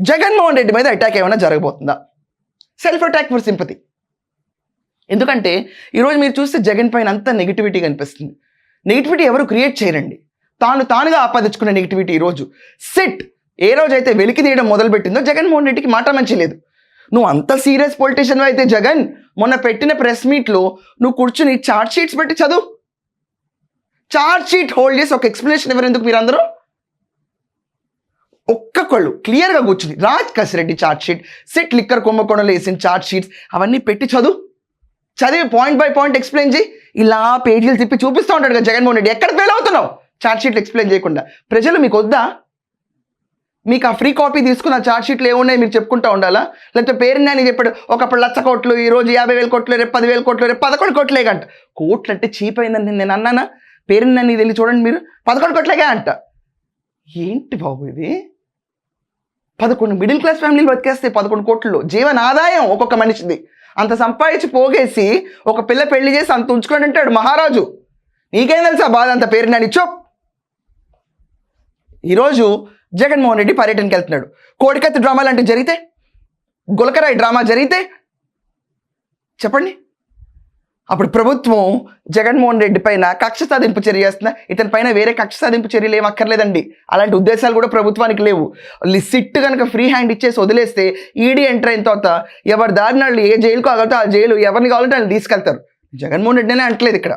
జగన్మోహన్ రెడ్డి మీద అటాక్ ఏమైనా జరగబోతుందా? సెల్ఫ్ అటాక్ ఫర్ సింపతి ఎందుకంటే ఈరోజు మీరు చూస్తే జగన్ పైన అంత నెగిటివిటీ కనిపిస్తుంది. నెగిటివిటీ ఎవరు క్రియేట్ చేయరండి. తాను తానుగా ఆపాదించుకున్న నెగిటివిటీ ఈరోజు సిట్ ఏ రోజైతే వెలికి తీయడం మొదలుపెట్టిందో జగన్మోహన్ రెడ్డికి మాట మంచి లేదు. నువ్వు అంత సీరియస్ పొలిటీషియన్ అయితే జగన్ మొన్న పెట్టిన ప్రెస్ మీట్లో నువ్వు కూర్చుని చార్ట్ షీట్స్ పెట్టి చదువు. చార్ట్ షీట్ హోల్డ్ చేసి ఒక ఎక్స్ప్లెనేషన్ ఎవరు ఎందుకు మీరందరూ? ఒక్కొక్కళ్ళు క్లియర్గా కూర్చుని Raj Kasireddy chart sheet SIT liquor కుంభకోణంలో వేసిన చార్ట్షీట్స్ అవన్నీ పెట్టి చదువు. చదివి పాయింట్ బై పాయింట్ ఎక్స్ప్లెయిన్ చేయి. ఇలా పేజీలు తిప్పి చూపిస్తూ ఉంటాడు కదా జగన్మోహన్ రెడ్డి. ఎక్కడ ఫెయిల్ అవుతున్నావు? చార్ట్ షీట్లు ఎక్స్ప్లెయిన్ చేయకుండా. ప్రజలు మీకు వద్దా? మీకు ఆ ఫ్రీ కాపీ తీసుకున్న చార్ట్ షీట్లు ఏమున్నాయి మీరు చెప్పుకుంటూ ఉండాలా? లేకపోతే పేరు నేను చెప్పాడు ఒకప్పుడు లచ్చ కోట్లు ఈ రోజు యాభై వేల కోట్లు రేపు పదివేల కోట్లు రేపు పదకొండు కోట్లే అంట కోట్లు అంటే చీప్ అయిందని నేను అన్నానా? పేరు నాని వెళ్ళి చూడండి మీరు. పదకొండు కోట్లేగా అంట. ఏంటి బాబు ఇది? పదకొండు మిడిల్ క్లాస్ ఫ్యామిలీలు బతికేస్తాయి పదకొండు కోట్లు జీవన ఆదాయం ఒక్కొక్క మనిషిది. అంత సంపాదించి పోగేసి ఒక పిల్ల పెళ్ళి చేసి అంత ఉంచుకొని ఉంటాడు మహారాజు. నీకేం తెలుసా బాధ అంత పేరు నాని? చోప్ ఈరోజు జగన్మోహన్ రెడ్డి పర్యటనకి వెళ్తున్నాడు. కోడికత్తి డ్రామా లాంటివి జరిగితే గులకరాయి డ్రామా జరిగితే చెప్పండి. అప్పుడు ప్రభుత్వం జగన్మోహన్ రెడ్డి పైన కక్ష సాధింపు చర్య చేస్తున్నా ఇతని పైన వేరే కక్ష సాధింపు చర్యలు ఏం అక్కర్లేదండి. అలాంటి ఉద్దేశాలు కూడా ప్రభుత్వానికి లేవు. సిట్ కనుక ఫ్రీ హ్యాండ్ ఇచ్చేసి వదిలేస్తే ఈడీ ఎంటర్ అయిన తర్వాత ఎవరి దారిన వాళ్ళు ఏ జైలుకు కావాలంటే ఆ జైలు ఎవరిని కావాలంటే వాళ్ళు తీసుకెళ్తారు. జగన్మోహన్ రెడ్డినే అంటలేదు ఇక్కడ.